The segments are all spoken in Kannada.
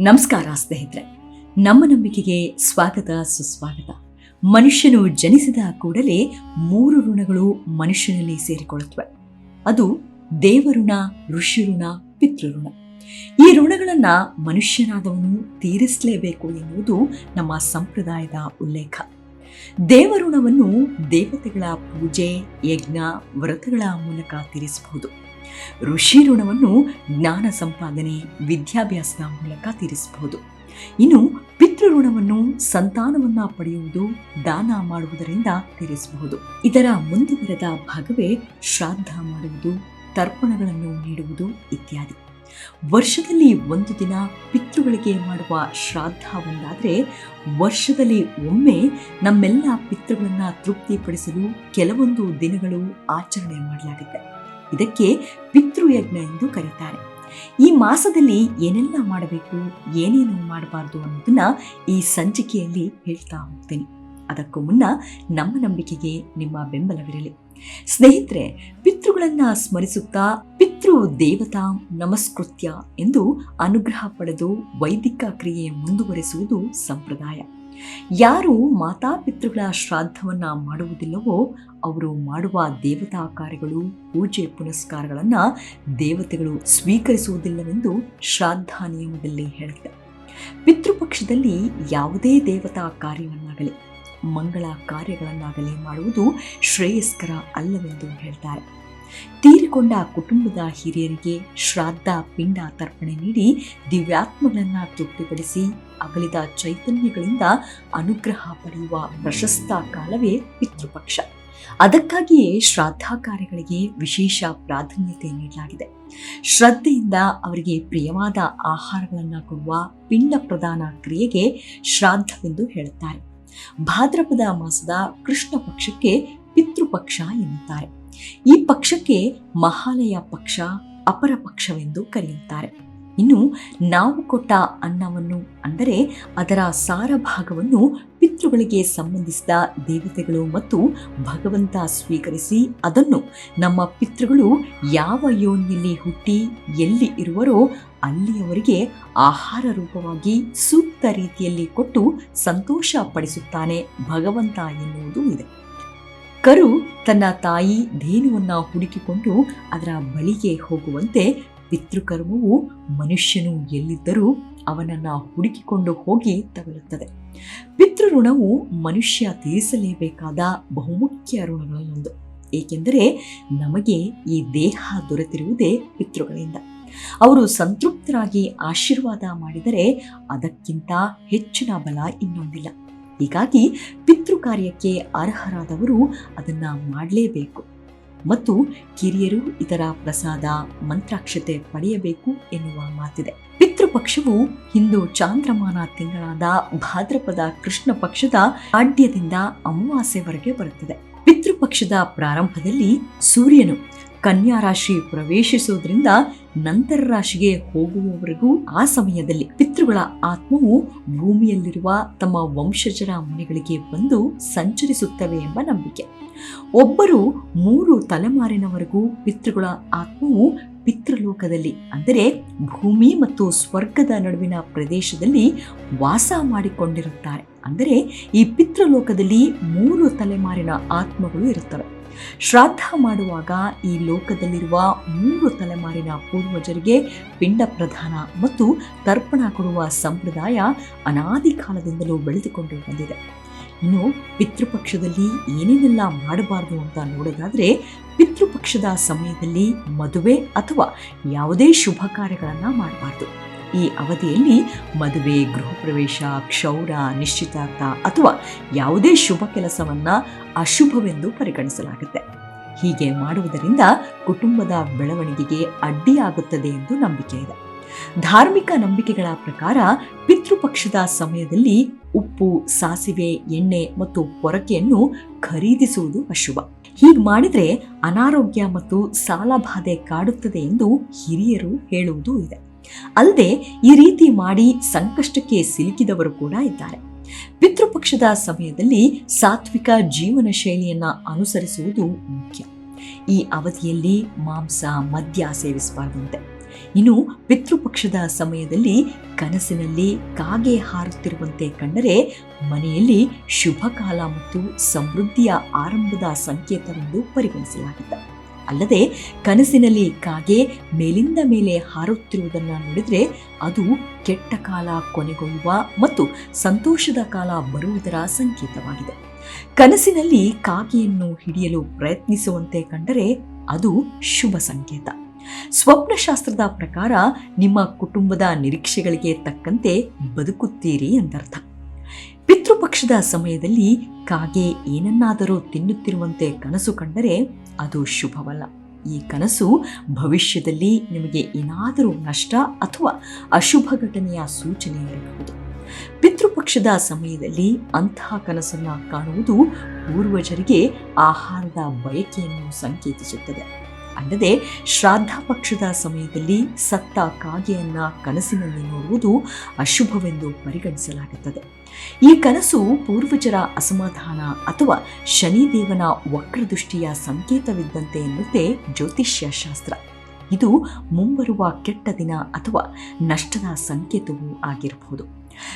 ನಮಸ್ಕಾರ ಸ್ನೇಹಿತರೆ. ನಮ್ಮ ನಂಬಿಕೆಗೆ ಸ್ವಾಗತ, ಸುಸ್ವಾಗತ. ಮನುಷ್ಯನು ಜನಿಸಿದ ಕೂಡಲೇ ಮೂರು ಋಣಗಳು ಮನುಷ್ಯನಲ್ಲಿ ಸೇರಿಕೊಳ್ಳುತ್ತವೆ. ಅದು ದೇವಋಣ, ಋಷಿಋಣ, ಪಿತೃಋಣ. ಈ ಋಣಗಳನ್ನು ಮನುಷ್ಯನಾದವನು ತೀರಿಸಲೇಬೇಕು ಎನ್ನುವುದು ನಮ್ಮ ಸಂಪ್ರದಾಯದ ಉಲ್ಲೇಖ. ದೇವಋಣವನ್ನು ದೇವತೆಗಳ ಪೂಜೆ, ಯಜ್ಞ, ವ್ರತಗಳ ಮೂಲಕ ತೀರಿಸಬಹುದು. ಋಷಿ ಋಣವನ್ನು ಜ್ಞಾನ ಸಂಪಾದನೆ, ವಿದ್ಯಾಭ್ಯಾಸದ ಮೂಲಕ ತೀರಿಸಬಹುದು. ಇನ್ನು ಪಿತೃಋಣವನ್ನು ಸಂತಾನವನ್ನ ಪಡೆಯುವುದು, ದಾನ ಮಾಡುವುದರಿಂದ ತೀರಿಸಬಹುದು. ಇದರ ಮುಂದುವರೆದ ಭಾಗವೇ ಶ್ರಾದ್ದ ಮಾಡುವುದು, ತರ್ಪಣಗಳನ್ನು ನೀಡುವುದು ಇತ್ಯಾದಿ. ವರ್ಷದಲ್ಲಿ ಒಂದು ದಿನ ಪಿತೃಗಳಿಗೆ ಮಾಡುವ ಶ್ರಾದ್ದ ಒಂದಾದರೆ, ವರ್ಷದಲ್ಲಿ ಒಮ್ಮೆ ನಮ್ಮೆಲ್ಲ ಪಿತೃಗಳನ್ನ ತೃಪ್ತಿಪಡಿಸಲು ಕೆಲವೊಂದು ದಿನಗಳು ಆಚರಣೆ ಮಾಡಲಾಗುತ್ತೆ. ಇದಕ್ಕೆ ಪಿತೃಯಜ್ಞ ಎಂದು ಕರೀತಾರೆ. ಈ ಮಾಸದಲ್ಲಿ ಏನೆಲ್ಲ ಮಾಡಬೇಕು, ಏನೇನು ಮಾಡಬಾರ್ದು ಅನ್ನೋದನ್ನ ಈ ಸಂಚಿಕೆಯಲ್ಲಿ ಹೇಳ್ತಾ ಹೋಗ್ತೇನೆ. ಅದಕ್ಕೂ ಮುನ್ನ ನಮ್ಮ ನಂಬಿಕೆಗೆ ನಿಮ್ಮ ಬೆಂಬಲವಿರಲಿ. ಸ್ನೇಹಿತರೆ, ಪಿತೃಗಳನ್ನ ಸ್ಮರಿಸುತ್ತಾ ಪಿತೃ ದೇವತಾ ನಮಸ್ಕೃತ್ಯ ಎಂದು ಅನುಗ್ರಹ ಪಡೆದು ವೈದಿಕ ಕ್ರಿಯೆ ಮುಂದುವರೆಸುವುದು ಸಂಪ್ರದಾಯ. ಯಾರು ಮಾತಾಪಿತೃಗಳ ಶ್ರಾದ್ದವನ್ನು ಮಾಡುವುದಿಲ್ಲವೋ ಅವರು ಮಾಡುವ ದೇವತಾ ಕಾರ್ಯಗಳು ಪೂಜೆ ಪುನಸ್ಕಾರಗಳನ್ನು ದೇವತೆಗಳು ಸ್ವೀಕರಿಸುವುದಿಲ್ಲವೆಂದು ಶ್ರಾದ್ದ ನಿಯಮದಲ್ಲಿ ಹೇಳುತ್ತೆ ಪಿತೃಪಕ್ಷದಲ್ಲಿ ಯಾವುದೇ ದೇವತಾ ಕಾರ್ಯವನ್ನಾಗಲಿ, ಮಂಗಳ ಕಾರ್ಯಗಳನ್ನಾಗಲಿ ಮಾಡುವುದು ಶ್ರೇಯಸ್ಕರ ಅಲ್ಲವೆಂದು ಹೇಳ್ತಾರೆ. ತೀರಿಕೊಂಡ ಕುಟುಂಬದ ಹಿರಿಯರಿಗೆ ಶ್ರಾದ್ದ, ಪಿಂಡ ತರ್ಪಣೆ ನೀಡಿ ದಿವ್ಯಾತ್ಮಗಳನ್ನು ತೃಪ್ತಿಪಡಿಸಿ ಅಗಲಿದ ಚೈತನ್ಯಗಳಿಂದ ಅನುಗ್ರಹ ಪಡೆಯುವ ಪ್ರಶಸ್ತ ಕಾಲವೇ ಪಿತೃಪಕ್ಷ. ಅದಕ್ಕಾಗಿಯೇ ಶ್ರಾದ್ದ ಕಾರ್ಯಗಳಿಗೆ ವಿಶೇಷ ಪ್ರಾಧಾನ್ಯತೆ ನೀಡಲಾಗಿದೆ. ಶ್ರದ್ಧೆಯಿಂದ ಅವರಿಗೆ ಪ್ರಿಯವಾದ ಆಹಾರಗಳನ್ನು ಕೊಡುವ ಪಿಂಡ ಪ್ರದಾನ ಕ್ರಿಯೆಗೆ ಶ್ರಾದ್ದವೆಂದು ಹೇಳುತ್ತಾರೆ. ಭಾದ್ರಪದ ಮಾಸದ ಕೃಷ್ಣ ಪಕ್ಷಕ್ಕೆ ಪಿತೃಪಕ್ಷ ಎನ್ನುತ್ತಾರೆ. ಈ ಪಕ್ಷಕ್ಕೆ ಮಹಾಲಯ ಪಕ್ಷ, ಅಪರ ಪಕ್ಷವೆಂದು ಕರೆಯುತ್ತಾರೆ. ಇನ್ನು ನಾವು ಕೊಟ್ಟ ಅನ್ನವನ್ನು ಅಂದರೆ ಅದರ ಸಾರ ಭಾಗವನ್ನು ಪಿತೃಗಳಿಗೆ ಸಂಬಂಧಿಸಿದ ದೇವತೆಗಳು ಮತ್ತು ಭಗವಂತ ಸ್ವೀಕರಿಸಿ ಅದನ್ನು ನಮ್ಮ ಪಿತೃಗಳು ಯಾವ ಯೋನಿಯಲ್ಲಿ ಹುಟ್ಟಿ ಎಲ್ಲಿ ಇರುವರೋ ಅಲ್ಲಿಯವರಿಗೆ ಆಹಾರ ರೂಪವಾಗಿ ಸೂಕ್ತ ರೀತಿಯಲ್ಲಿ ಕೊಟ್ಟು ಸಂತೋಷ ಪಡಿಸುತ್ತಾನೆ ಭಗವಂತ ಎನ್ನುವುದು ಇದೆ. ಕರು ತನ್ನ ತಾಯಿ ಧೇನುವನ್ನು ಹುಡುಕಿಕೊಂಡು ಅದರ ಬಳಿಗೆ ಹೋಗುವಂತೆ ಪಿತೃಕರ್ಮವು ಮನುಷ್ಯನು ಎಲ್ಲಿದ್ದರೂ ಅವನನ್ನ ಹುಡುಕಿಕೊಂಡು ಹೋಗಿ ತಗಲುತ್ತದೆ. ಪಿತೃಋಣವು ಮನುಷ್ಯ ತೀರಿಸಲೇಬೇಕಾದ ಬಹುಮುಖ್ಯ ಋಣಗಳಲ್ಲೊಂದು. ಏಕೆಂದರೆ ನಮಗೆ ಈ ದೇಹ ದೊರೆತಿರುವುದೇ ಪಿತೃಗಳಿಂದ. ಅವರು ಸಂತೃಪ್ತರಾಗಿ ಆಶೀರ್ವಾದ ಮಾಡಿದರೆ ಅದಕ್ಕಿಂತ ಹೆಚ್ಚಿನ ಬಲ ಇನ್ನೊಂದಿಲ್ಲ. ಹೀಗಾಗಿ ಪಿತೃ ಕಾರ್ಯಕ್ಕೆ ಅರ್ಹರಾದವರು ಅದನ್ನ ಮಾಡಲೇಬೇಕು. ಮತ್ತು ಕಿರಿಯರು ಇತರ ಪ್ರಸಾದ, ಮಂತ್ರಾಕ್ಷತೆ ಪಡೆಯಬೇಕು ಎನ್ನುವ ಮಾತಿದೆ. ಪಿತೃಪಕ್ಷವು ಹಿಂದೂ ಚಾಂದ್ರಮಾನ ತಿಂಗಳಾದ ಭಾದ್ರಪದ ಕೃಷ್ಣ ಪಕ್ಷದ ಆಡ್ಯದಿಂದ ಅಮಾವಾಸ್ಯವರೆಗೆ ಬರುತ್ತದೆ. ಪಿತೃಪಕ್ಷದ ಪ್ರಾರಂಭದಲ್ಲಿ ಸೂರ್ಯನು ಕನ್ಯಾ ರಾಶಿ ಪ್ರವೇಶಿಸುವುದರಿಂದ ನಂತರ ರಾಶಿಗೆ ಹೋಗುವವರೆಗೂ ಆ ಸಮಯದಲ್ಲಿ ಪಿತೃಗಳ ಆತ್ಮವು ಭೂಮಿಯಲ್ಲಿರುವ ತಮ್ಮ ವಂಶಜರ ಮನೆಗಳಿಗೆ ಬಂದು ಸಂಚರಿಸುತ್ತವೆ ಎಂಬ ನಂಬಿಕೆ. ಒಬ್ಬರು ಮೂರು ತಲೆಮಾರಿನವರೆಗೂ ಪಿತೃಗಳ ಆತ್ಮವು ಪಿತೃಲೋಕದಲ್ಲಿ, ಅಂದರೆ ಭೂಮಿ ಮತ್ತು ಸ್ವರ್ಗದ ನಡುವಿನ ಪ್ರದೇಶದಲ್ಲಿ ವಾಸ ಮಾಡಿಕೊಂಡಿರುತ್ತಾರೆ. ಅಂದರೆ ಈ ಪಿತೃಲೋಕದಲ್ಲಿ ಮೂರು ತಲೆಮಾರಿನ ಆತ್ಮಗಳು ಇರುತ್ತವೆ. ಶ್ರಾದ್ದ ಮಾಡುವಾಗ ಈ ಲೋಕದಲ್ಲಿರುವ ಮೂರು ತಲೆಮಾರಿನ ಪೂರ್ವಜರಿಗೆ ಪಿಂಡ ಪ್ರಧಾನ ಮತ್ತು ತರ್ಪಣ ಕೊಡುವ ಸಂಪ್ರದಾಯ ಅನಾದಿ ಕಾಲದಿಂದಲೂ ಬೆಳೆದುಕೊಂಡು ಬಂದಿದೆ. ಇನ್ನು ಪಿತೃಪಕ್ಷದಲ್ಲಿ ಏನೇನೆಲ್ಲ ಮಾಡಬಾರದು ಅಂತ ನೋಡೋದಾದರೆ, ಪಿತೃಪಕ್ಷದ ಸಮಯದಲ್ಲಿ ಮದುವೆ ಅಥವಾ ಯಾವುದೇ ಶುಭ ಕಾರ್ಯಗಳನ್ನು ಮಾಡಬಾರ್ದು. ಈ ಅವಧಿಯಲ್ಲಿ ಮದುವೆ ಗೃಹ ಪ್ರವೇಶ ಕ್ಷೌರ, ನಿಶ್ಚಿತಾರ್ಥ ಅಥವಾ ಯಾವುದೇ ಶುಭ ಕೆಲಸವನ್ನು ಅಶುಭವೆಂದು ಪರಿಗಣಿಸಲಾಗುತ್ತೆ. ಹೀಗೆ ಮಾಡುವುದರಿಂದ ಕುಟುಂಬದ ಬೆಳವಣಿಗೆಗೆ ಅಡ್ಡಿಯಾಗುತ್ತದೆ ಎಂದು ನಂಬಿಕೆ ಇದೆ. ಧಾರ್ಮಿಕ ನಂಬಿಕೆಗಳ ಪ್ರಕಾರ ಪಿತೃಪಕ್ಷದ ಸಮಯದಲ್ಲಿ ಉಪ್ಪು, ಸಾಸಿವೆ, ಎಣ್ಣೆ ಮತ್ತು ಪೊರಕೆಯನ್ನು ಖರೀದಿಸುವುದು ಅಶುಭ. ಹೀಗೆ ಮಾಡಿದರೆ ಅನಾರೋಗ್ಯ ಮತ್ತು ಸಾಲಬಾಧೆ ಕಾಡುತ್ತದೆ ಎಂದು ಹಿರಿಯರು ಹೇಳುವುದೂ ಇದೆ. ಅಲ್ಲದೆ ಈ ರೀತಿ ಮಾಡಿ ಸಂಕಷ್ಟಕ್ಕೆ ಸಿಲುಕಿದವರು ಕೂಡ ಇದ್ದಾರೆ. ಪಿತೃಪಕ್ಷದ ಸಮಯದಲ್ಲಿ ಸಾತ್ವಿಕ ಜೀವನ ಶೈಲಿಯನ್ನ ಅನುಸರಿಸುವುದು ಮುಖ್ಯ. ಈ ಅವಧಿಯಲ್ಲಿ ಮಾಂಸ, ಮದ್ಯ ಸೇವಿಸಬಾರದಂತೆ. ಇನ್ನು ಪಿತೃಪಕ್ಷದ ಸಮಯದಲ್ಲಿ ಕನಸಿನಲ್ಲಿ ಕಾಗೆ ಹಾರುತ್ತಿರುವಂತೆ ಕಂಡರೆ ಮನೆಯಲ್ಲಿ ಶುಭ ಕಾಲ ಮತ್ತು ಸಮೃದ್ಧಿಯ ಆರಂಭದ ಸಂಕೇತವೆಂದು ಪರಿಗಣಿಸಲಾಗಿದೆ ಅಲ್ಲದೆ ಕನಸಿನಲ್ಲಿ ಕಾಗೆ ಮೇಲಿಂದ ಮೇಲೆ ಹಾರುತ್ತಿರುವುದನ್ನು ನೋಡಿದರೆ ಅದು ಕೆಟ್ಟ ಕಾಲ ಕೊನೆಗೊಳ್ಳುವ ಮತ್ತು ಸಂತೋಷದ ಕಾಲ ಬರುವುದರ ಸಂಕೇತವಾಗಿದೆ. ಕನಸಿನಲ್ಲಿ ಕಾಗೆಯನ್ನು ಹಿಡಿಯಲು ಪ್ರಯತ್ನಿಸುವಂತೆ ಕಂಡರೆ ಅದು ಶುಭ ಸಂಕೇತ. ಸ್ವಪ್ನಶಾಸ್ತ್ರದ ಪ್ರಕಾರ ನಿಮ್ಮ ಕುಟುಂಬದ ನಿರೀಕ್ಷೆಗಳಿಗೆ ತಕ್ಕಂತೆ ಬದುಕುತ್ತೀರಿ ಎಂದರ್ಥ. ಪಿತೃಪಕ್ಷದ ಸಮಯದಲ್ಲಿ ಕಾಗೆ ಏನನ್ನಾದರೂ ತಿನ್ನುತ್ತಿರುವಂತೆ ಕನಸು ಕಂಡರೆ ಅದು ಶುಭವಲ್ಲ. ಈ ಕನಸು ಭವಿಷ್ಯದಲ್ಲಿ ನಿಮಗೆ ಏನಾದರೂ ನಷ್ಟ ಅಥವಾ ಅಶುಭ ಘಟನೆಯ ಸೂಚನೆಯಿರಬಹುದು ಪಿತೃಪಕ್ಷದ ಸಮಯದಲ್ಲಿ ಅಂತಹ ಕನಸನ್ನು ಕಾಣುವುದು ಪೂರ್ವಜರಿಗೆ ಆಹಾರದ ಬಯಕೆಯನ್ನು ಸಂಕೇತಿಸುತ್ತದೆ. ಅಲ್ಲದೆ ಶ್ರಾದ್ದ ಪಕ್ಷದ ಸಮಯದಲ್ಲಿ ಸತ್ತ ಕಾಗೆಯನ್ನ ಕನಸಿನಲ್ಲಿ ನೋಡುವುದು ಅಶುಭವೆಂದು ಪರಿಗಣಿಸಲಾಗುತ್ತದೆ. ಈ ಕನಸು ಪೂರ್ವಜರ ಅಸಮಾಧಾನ ಅಥವಾ ಶನಿದೇವನ ವಕ್ರದೃಷ್ಟಿಯ ಸಂಕೇತವಿದ್ದಂತೆ ಎನ್ನುತ್ತೆ ಜ್ಯೋತಿಷ್ಯ ಶಾಸ್ತ್ರ ಇದು ಮುಂಬರುವ ಕೆಟ್ಟ ದಿನ ಅಥವಾ ನಷ್ಟದ ಸಂಕೇತವೂ ಆಗಿರಬಹುದು.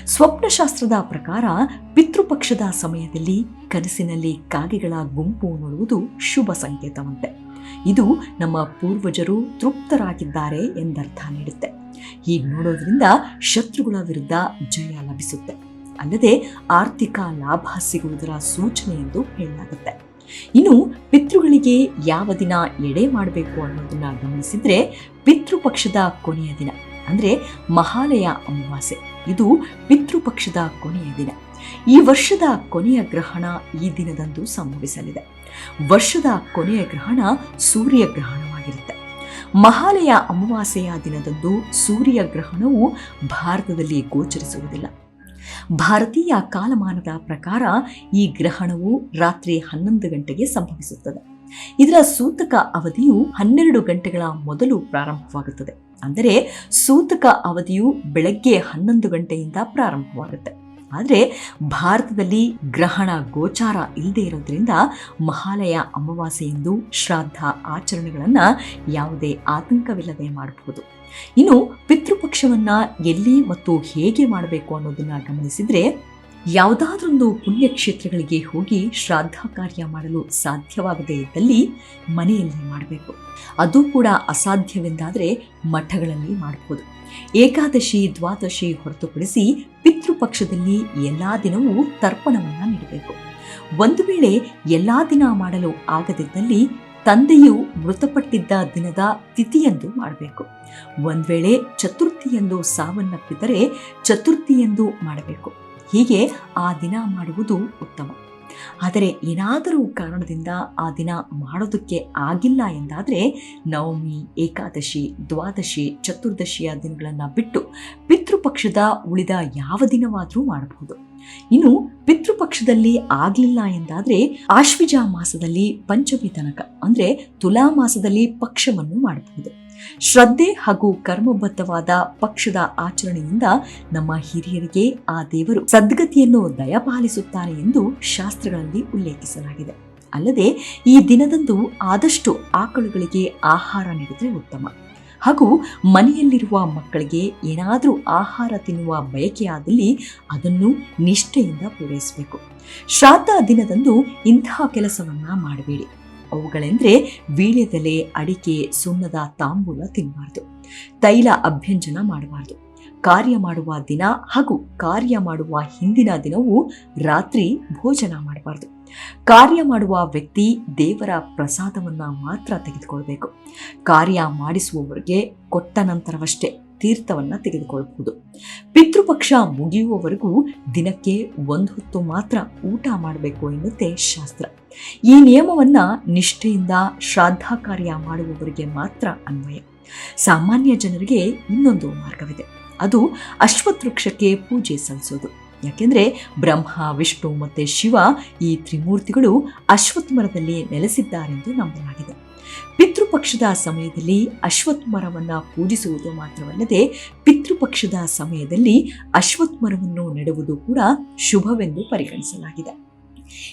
ಸ್ವಪ್ನಶಾಸ್ತ್ರದ ಪ್ರಕಾರ ಪಿತೃಪಕ್ಷದ ಸಮಯದಲ್ಲಿ ಕನಸಿನಲ್ಲಿ ಕಾಗೆಗಳ ಗುಂಪು ನೋಡುವುದು ಶುಭ ಸಂಕೇತವಂತೆ. ಇದು ನಮ್ಮ ಪೂರ್ವಜರು ತೃಪ್ತರಾಗಿದ್ದಾರೆ ಎಂದರ್ಥ ನೀಡುತ್ತೆ. ಹೀಗೆ ನೋಡೋದ್ರಿಂದ ಶತ್ರುಗಳ ವಿರುದ್ಧ ಜಯ ಲಭಿಸುತ್ತೆ. ಅಲ್ಲದೆ ಆರ್ಥಿಕ ಲಾಭ ಸಿಗುವುದರ ಸೂಚನೆ ಎಂದು ಹೇಳಲಾಗುತ್ತೆ. ಇನ್ನು ಪಿತೃಗಳಿಗೆ ಯಾವ ದಿನ ಎಡೆ ಮಾಡಬೇಕು ಅನ್ನೋದನ್ನ ಗಮನಿಸಿದ್ರೆ ಪಿತೃಪಕ್ಷದ ಕೊನೆಯ ದಿನ, ಅಂದ್ರೆ ಮಹಾಲಯ ಅಮಾವಾಸ್ಯೆ. ಇದು ಪಿತೃಪಕ್ಷದ ಕೊನೆಯ ದಿನ. ಈ ವರ್ಷದ ಕೊನೆಯ ಗ್ರಹಣ ಈ ದಿನದಂದು ಸಂಭವಿಸಲಿದೆ. ವರ್ಷದ ಕೊನೆಯ ಗ್ರಹಣ ಸೂರ್ಯ ಗ್ರಹಣವಾಗಿರುತ್ತೆ. ಮಹಾಲಯ ಅಮಾವಾಸ್ಯೆಯ ದಿನದಂದು ಸೂರ್ಯ ಗ್ರಹಣವು ಭಾರತದಲ್ಲಿ ಗೋಚರಿಸುವುದಿಲ್ಲ. ಭಾರತೀಯ ಕಾಲಮಾನದ ಪ್ರಕಾರ ಈ ಗ್ರಹಣವು ರಾತ್ರಿ ಹನ್ನೊಂದು ಗಂಟೆಗೆ ಸಂಭವಿಸುತ್ತದೆ. ಇದರ ಸೂತಕ ಅವಧಿಯು ಹನ್ನೆರಡು ಗಂಟೆಗಳ ಮೊದಲು ಪ್ರಾರಂಭವಾಗುತ್ತದೆ. ಅಂದರೆ ಸೂತಕ ಅವಧಿಯು ಬೆಳಗ್ಗೆ ಹನ್ನೊಂದು ಗಂಟೆಯಿಂದ ಪ್ರಾರಂಭವಾಗುತ್ತೆ. ಆದರೆ ಭಾರತದಲ್ಲಿ ಗ್ರಹಣ ಗೋಚಾರ ಇಲ್ಲದೆ ಇರೋದ್ರಿಂದ ಮಹಾಲಯ ಅಮಾವಾಸ್ಯೆಯೆಂದು ಶ್ರಾದ್ದ ಆಚರಣೆಗಳನ್ನು ಯಾವುದೇ ಆತಂಕವಿಲ್ಲದೆ ಮಾಡಬಹುದು ಇನ್ನು ಪಿತೃಪಕ್ಷವನ್ನು ಎಲ್ಲಿ ಮತ್ತು ಹೇಗೆ ಮಾಡಬೇಕು ಅನ್ನೋದನ್ನ ಗಮನಿಸಿದ್ರೆ ಯಾವುದಾದ್ರೊಂದು ಪುಣ್ಯಕ್ಷೇತ್ರಗಳಿಗೆ ಹೋಗಿ ಶ್ರಾದ್ದ ಕಾರ್ಯ ಮಾಡಲು ಸಾಧ್ಯವಾಗದೇ ಇದ್ದಲ್ಲಿ ಮನೆಯಲ್ಲಿ ಮಾಡಬೇಕು. ಅದು ಕೂಡ ಅಸಾಧ್ಯವೆಂದಾದರೆ ಮಠಗಳಲ್ಲಿ ಮಾಡಬಹುದು ಏಕಾದಶಿ, ದ್ವಾದಶಿ ಹೊರತುಪಡಿಸಿ ಪಿತೃಪಕ್ಷದಲ್ಲಿ ಎಲ್ಲಾ ದಿನವೂ ತರ್ಪಣವನ್ನು ನೀಡಬೇಕು. ಒಂದು ವೇಳೆ ಎಲ್ಲಾ ದಿನ ಮಾಡಲು ಆಗದಿದ್ದಲ್ಲಿ ತಂದೆಯು ಮೃತಪಟ್ಟಿದ್ದ ದಿನದ ತಿಥಿಯಂದು ಮಾಡಬೇಕು. ಒಂದು ವೇಳೆ ಚತುರ್ಥಿಯಂದು ಸಾವನ್ನಪ್ಪಿದರೆ ಚತುರ್ಥಿಯಂದು ಮಾಡಬೇಕು. ಹೀಗೆ ಆ ದಿನ ಮಾಡುವುದು ಉತ್ತಮ. ಆದರೆ ಏನಾದರೂ ಕಾರಣದಿಂದ ಆ ದಿನ ಮಾಡೋದಕ್ಕೆ ಆಗಿಲ್ಲ ಎಂದಾದರೆ ನವಮಿ, ಏಕಾದಶಿ, ದ್ವಾದಶಿ, ಚತುರ್ದಶಿಯ ದಿನಗಳನ್ನು ಬಿಟ್ಟು ಪಿತೃಪಕ್ಷದ ಉಳಿದ ಯಾವ ದಿನವಾದರೂ ಮಾಡಬಹುದು. ಇನ್ನು ಪಿತೃಪಕ್ಷದಲ್ಲಿ ಆಗಲಿಲ್ಲ ಎಂದಾದರೆ ಆಶ್ವಿಜ ಮಾಸದಲ್ಲಿ ಪಂಚಮಿ ತನಕ, ಅಂದರೆ ತುಲಾ ಮಾಸದಲ್ಲಿ ಪಕ್ಷವನ್ನು ಮಾಡಬಹುದು. ಶ್ರದ್ಧೆ ಹಾಗೂ ಕರ್ಮಬದ್ಧವಾದ ಪಕ್ಷದ ಆಚರಣೆಯಿಂದ ನಮ್ಮ ಹಿರಿಯರಿಗೆ ಆ ದೇವರು ಸದ್ಗತಿಯನ್ನು ದಯಪಾಲಿಸುತ್ತಾನೆ ಎಂದು ಶಾಸ್ತ್ರಗಳಲ್ಲಿ ಉಲ್ಲೇಖಿಸಲಾಗಿದೆ. ಅಲ್ಲದೆ ಈ ದಿನದಂದು ಆದಷ್ಟು ಆಕಳುಗಳಿಗೆ ಆಹಾರ ನೀಡಿದರೆ ಉತ್ತಮ. ಹಾಗೂ ಮನೆಯಲ್ಲಿರುವ ಮಕ್ಕಳಿಗೆ ಏನಾದರೂ ಆಹಾರ ತಿನ್ನುವ ಬಯಕೆಯಾದಲ್ಲಿ ಅದನ್ನು ನಿಷ್ಠೆಯಿಂದ ಪೂರೈಸಬೇಕು. ಶ್ರಾದ್ದ ದಿನದಂದು ಇಂತಹ ಕೆಲಸವನ್ನು ಮಾಡಬೇಡಿ. ಅವುಗಳೆಂದರೆ ವೀಳ್ಯದೆಲೆ, ಅಡಿಕೆ, ಸುಣ್ಣದ ತಾಂಬೂಲ ತಿನ್ನಬಾರ್ದು ತೈಲ ಅಭ್ಯಂಜನ ಮಾಡಬಾರ್ದು. ಕಾರ್ಯ ಮಾಡುವ ದಿನ ಹಾಗೂ ಕಾರ್ಯ ಮಾಡುವ ಹಿಂದಿನ ದಿನವೂ ರಾತ್ರಿ ಭೋಜನ ಮಾಡಬಾರ್ದು. ಕಾರ್ಯ ಮಾಡುವ ವ್ಯಕ್ತಿ ದೇವರ ಪ್ರಸಾದವನ್ನ ಮಾತ್ರ ತೆಗೆದುಕೊಳ್ಬೇಕು. ಕಾರ್ಯ ಮಾಡಿಸುವವರಿಗೆ ಕೊಟ್ಟ ನಂತರವಷ್ಟೇ. ತೀರ್ಥವನ್ನ ತೆಗೆದುಕೊಳ್ಳಬಹುದು ಪಿತೃಪಕ್ಷ ಮುಗಿಯುವವರೆಗೂ ದಿನಕ್ಕೆ ಒಂದು ಹೊತ್ತು ಮಾತ್ರ ಊಟ ಮಾಡಬೇಕು ಎನ್ನುತ್ತೆ ಶಾಸ್ತ್ರ. ಈ ನಿಯಮವನ್ನ ನಿಷ್ಠೆಯಿಂದ ಶ್ರಾದ್ದ ಕಾರ್ಯ ಮಾಡುವವರಿಗೆ ಮಾತ್ರ ಅನ್ವಯ. ಸಾಮಾನ್ಯ ಜನರಿಗೆ ಇನ್ನೊಂದು ಮಾರ್ಗವಿದೆ. ಅದು ಅಶ್ವತ್ಥ ವೃಕ್ಷಕ್ಕೆ ಪೂಜೆ ಸಲ್ಲಿಸೋದು. ಯಾಕೆಂದ್ರೆ ಬ್ರಹ್ಮ, ವಿಷ್ಣು ಮತ್ತೆ ಶಿವ ಈ ತ್ರಿಮೂರ್ತಿಗಳು ಅಶ್ವತ್ಥ ಮರದಲ್ಲಿ ನೆಲೆಸಿದ್ದಾರೆಂದು ನಂಬಲಾಗಿದೆ. ಪಿತೃಪಕ್ಷದ ಸಮಯದಲ್ಲಿ ಅಶ್ವತ್ಥ ಮರವನ್ನು ಪೂಜಿಸುವುದು ಮಾತ್ರವಲ್ಲದೆ ಪಿತೃಪಕ್ಷದ ಸಮಯದಲ್ಲಿ ಅಶ್ವತ್ಥ ಮರವನ್ನು ನೆಡುವುದು ಕೂಡ ಶುಭವೆಂದು ಪರಿಗಣಿಸಲಾಗಿದೆ.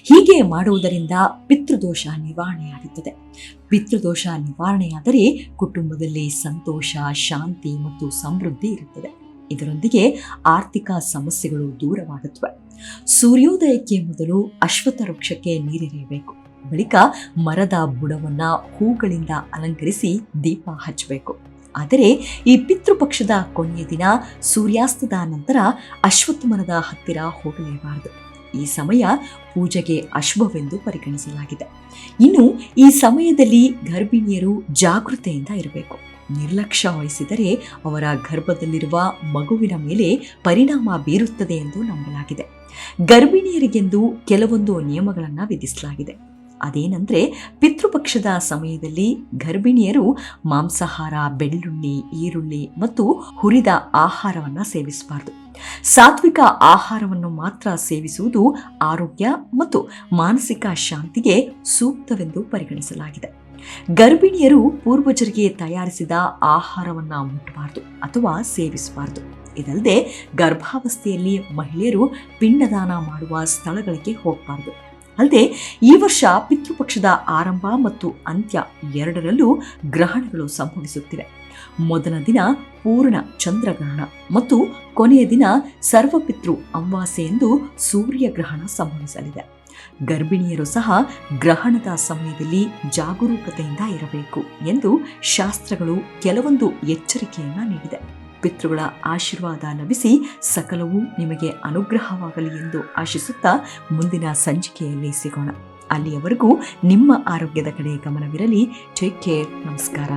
ಹೀಗೆ ಮಾಡುವುದರಿಂದ ಪಿತೃದೋಷ ನಿವಾರಣೆಯಾಗುತ್ತದೆ. ಪಿತೃದೋಷ ನಿವಾರಣೆಯಾದರೆ ಕುಟುಂಬದಲ್ಲಿ ಸಂತೋಷ, ಶಾಂತಿ ಮತ್ತು ಸಮೃದ್ಧಿ ಇರುತ್ತದೆ. ಇದರೊಂದಿಗೆ ಆರ್ಥಿಕ ಸಮಸ್ಯೆಗಳು ದೂರವಾಗುತ್ತವೆ. ಸೂರ್ಯೋದಯಕ್ಕೆ ಮೊದಲು ಅಶ್ವತ್ಥ ವೃಕ್ಷಕ್ಕೆ ನೀರೆರೆಯಬೇಕು ಬಳಿಕ ಮರದ ಬುಡವನ್ನ ಹೂಗಳಿಂದ ಅಲಂಕರಿಸಿ ದೀಪ ಹಚ್ಚಬೇಕು. ಆದರೆ ಈ ಪಿತೃಪಕ್ಷದ ಕೊನೆಯ ದಿನ ಸೂರ್ಯಾಸ್ತದ ನಂತರ ಅಶ್ವತ್ಥಮನದ ಹತ್ತಿರ ಹೋಗಲೇಬಾರದು. ಈ ಸಮಯ ಪೂಜೆಗೆ ಅಶುಭವೆಂದು ಪರಿಗಣಿಸಲಾಗಿದೆ. ಇನ್ನು ಈ ಸಮಯದಲ್ಲಿ ಗರ್ಭಿಣಿಯರು ಜಾಗೃತೆಯಿಂದ ಇರಬೇಕು. ನಿರ್ಲಕ್ಷ್ಯ ವಹಿಸಿದರೆ ಅವರ ಗರ್ಭದಲ್ಲಿರುವ ಮಗುವಿನ ಮೇಲೆ ಪರಿಣಾಮ ಬೀರುತ್ತದೆ ಎಂದು ನಂಬಲಾಗಿದೆ. ಗರ್ಭಿಣಿಯರಿಗೆಂದು ಕೆಲವೊಂದು ನಿಯಮಗಳನ್ನು ವಿಧಿಸಲಾಗಿದೆ. ಅದೇನೆಂದ್ರೆ ಪಿತೃಪಕ್ಷದ ಸಮಯದಲ್ಲಿ ಗರ್ಭಿಣಿಯರು ಮಾಂಸಾಹಾರ, ಬೆಳ್ಳುಳ್ಳಿ, ಈರುಳ್ಳಿ ಮತ್ತು ಹುರಿದ ಆಹಾರವನ್ನು ಸೇವಿಸಬಾರ್ದು. ಸಾತ್ವಿಕ ಆಹಾರವನ್ನು ಮಾತ್ರ ಸೇವಿಸುವುದು ಆರೋಗ್ಯ ಮತ್ತು ಮಾನಸಿಕ ಶಾಂತಿಗೆ ಸೂಕ್ತವೆಂದು ಪರಿಗಣಿಸಲಾಗಿದೆ. ಗರ್ಭಿಣಿಯರು ಪೂರ್ವಜರಿಗೆ ತಯಾರಿಸಿದ ಆಹಾರವನ್ನ ಮುಟ್ಟಬಾರ್ದು ಅಥವಾ ಸೇವಿಸಬಾರದು. ಇದಲ್ಲದೆ ಗರ್ಭಾವಸ್ಥೆಯಲ್ಲಿ ಮಹಿಳೆಯರು ಪಿಂಡದಾನ ಮಾಡುವ ಸ್ಥಳಗಳಿಗೆ ಹೋಗಬಾರದು. ಅಲ್ಲದೆ ಈ ವರ್ಷ ಪಿತೃಪಕ್ಷದ ಆರಂಭ ಮತ್ತು ಅಂತ್ಯ ಎರಡರಲ್ಲೂ ಗ್ರಹಣಗಳು ಸಂಭವಿಸುತ್ತಿವೆ. ಮೊದಲ ದಿನ ಪೂರ್ಣ ಚಂದ್ರಗ್ರಹಣ ಮತ್ತು ಕೊನೆಯ ದಿನ ಸರ್ವಪಿತೃ ಅಮಾವಾಸ್ಯೆ ಎಂದು ಸೂರ್ಯಗ್ರಹಣ ಸಂಭವಿಸಲಿದೆ. ಗರ್ಭಿಣಿಯರು ಸಹ ಗ್ರಹಣದ ಸಮಯದಲ್ಲಿ ಜಾಗರೂಕತೆಯಿಂದ ಇರಬೇಕು ಎಂದು ಶಾಸ್ತ್ರಗಳು ಕೆಲವೊಂದು ಎಚ್ಚರಿಕೆಯನ್ನು ನೀಡಿದೆ. ಪಿತೃಗಳ ಆಶೀರ್ವಾದ ಲಭಿಸಿ ಸಕಲವೂ ನಿಮಗೆ ಅನುಗ್ರಹವಾಗಲಿ ಎಂದು ಆಶಿಸುತ್ತಾ ಮುಂದಿನ ಸಂಚಿಕೆಯಲ್ಲಿ ಸಿಗೋಣ. ಅಲ್ಲಿಯವರೆಗೂ ನಿಮ್ಮ ಆರೋಗ್ಯದ ಕಡೆ ಗಮನವಿರಲಿ. ಟೇಕ್ ಕೇರ್ ನಮಸ್ಕಾರ.